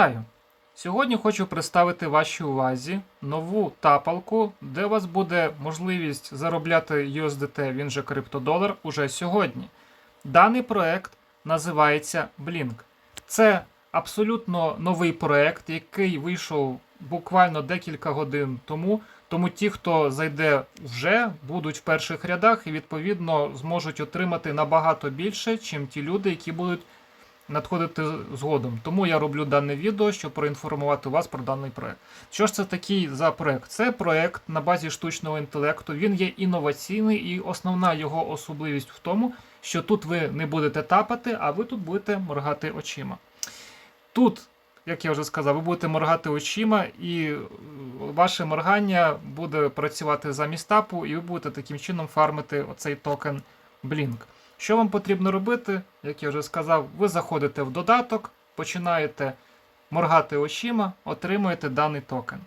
Вітаю! Сьогодні хочу представити вашій увазі нову тапалку, де у вас буде можливість заробляти USDT, він же криптодолар, уже сьогодні. Даний проект називається Blink. Це абсолютно новий проект, який вийшов буквально декілька годин тому. Тому ті, хто зайде вже, будуть в перших рядах і відповідно зможуть отримати набагато більше, чим ті люди, які будуть надходити згодом. Тому я роблю дане відео, щоб проінформувати вас про даний проект. Що ж це такий за проект? Це проект на базі штучного інтелекту. Він є інноваційний, і основна його особливість в тому, що тут ви не будете тапати, а ви тут будете моргати очима. Тут, як я вже сказав, ви будете моргати очима, і ваше моргання буде працювати замість тапу, і ви будете таким чином фармити оцей токен Blink. Що вам потрібно робити? Як я вже сказав, ви заходите в додаток, починаєте моргати очима, отримуєте даний токен.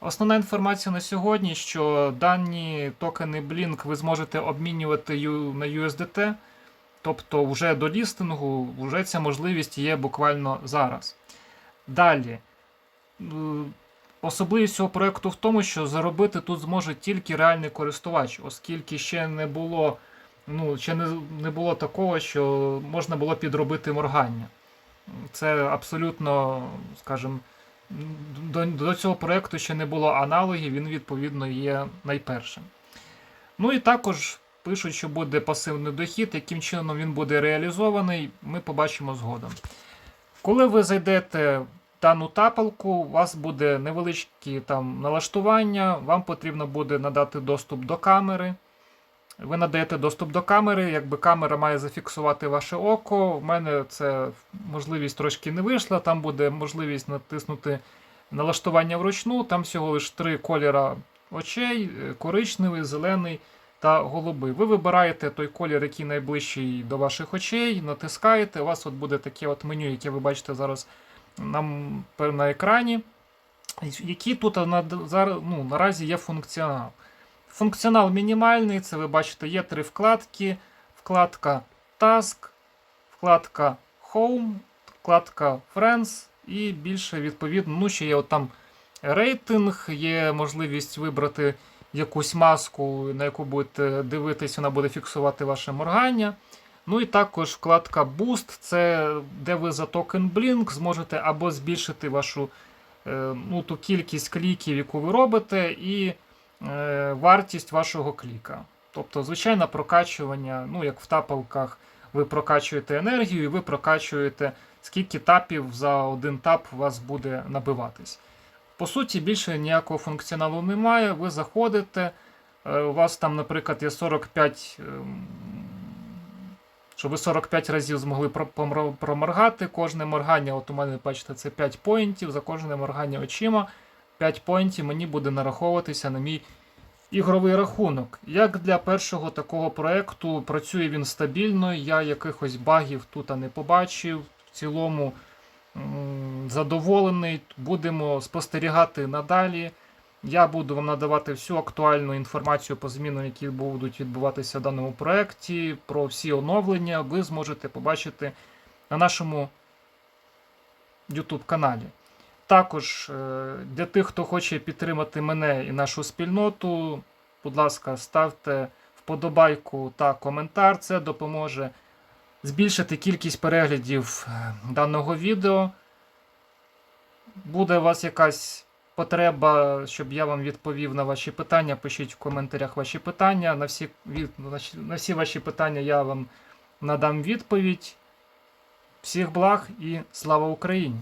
Основна інформація на сьогодні, що дані токени Blink ви зможете обмінювати на USDT, тобто вже до лістингу, вже ця можливість є буквально зараз. Далі. Особливість цього проекту в тому, що заробити тут зможе тільки реальний користувач, оскільки ще не було ну, ще не, не було такого, що можна було підробити моргання. Це абсолютно, скажімо, до, до цього проєкту ще не було аналогів, він, відповідно, є найпершим. Ну і також пишуть, що буде пасивний дохід, яким чином він буде реалізований, ми побачимо згодом. Коли ви зайдете в дану тапалку, у вас буде невеличкі там налаштування, вам потрібно буде надати доступ до камери. Ви надаєте доступ до камери, якби камера має зафіксувати ваше око. У мене це можливість трошки не вийшла. Там буде можливість натиснути налаштування вручну. Там всього лише три кольора очей: е, коричневий, зелений та голубий. Ви вибираєте той колір, який найближчий до ваших очей, натискаєте. У вас от буде таке от меню, яке ви бачите зараз на екрані. Які тут на, ну, наразі є функціонал. Функціонал мінімальний, це ви бачите, є три вкладки. Вкладка Task, вкладка Home, вкладка Friends і більше відповідно. Ну, ще є от там рейтинг, є можливість вибрати якусь маску, на яку будете дивитись, вона буде фіксувати ваше моргання. Ну і також вкладка Boost, це де ви за токен Blink зможете або збільшити вашу е, ну, ту кількість кліків, яку ви робите, і вартість вашого кліка. Тобто, звичайно, прокачування, ну як в тапалках, ви прокачуєте енергію, і ви прокачуєте, скільки тапів за один тап у вас буде набиватись. По суті, більше ніякого функціоналу немає. Ви заходите, е, у вас там, наприклад, є 45. ем, Щоб ви 45 разів змогли проморгати. Кожне моргання, от у мене, бачите, це 5 поінтів. За кожне моргання очима 5 поінтів мені буде нараховуватися на мій ігровий рахунок. Як для першого такого проекту працює він стабільно, я якихось багів тут не побачив. В цілому задоволений. Будемо спостерігати надалі. Я буду вам надавати всю актуальну інформацію по змінам, які будуть відбуватися в даному проєкті, про всі оновлення ви зможете побачити на нашому YouTube каналі. Також е, для тих, хто хоче підтримати мене і нашу спільноту, будь ласка, ставте вподобайку та коментар. Це допоможе збільшити кількість переглядів е, даного відео. Буде у вас якась потреба, щоб я вам відповів на ваші питання, пишіть в коментарях ваші питання. На всі, на всі ваші питання я вам надам відповідь. Всіх благ і слава Україні!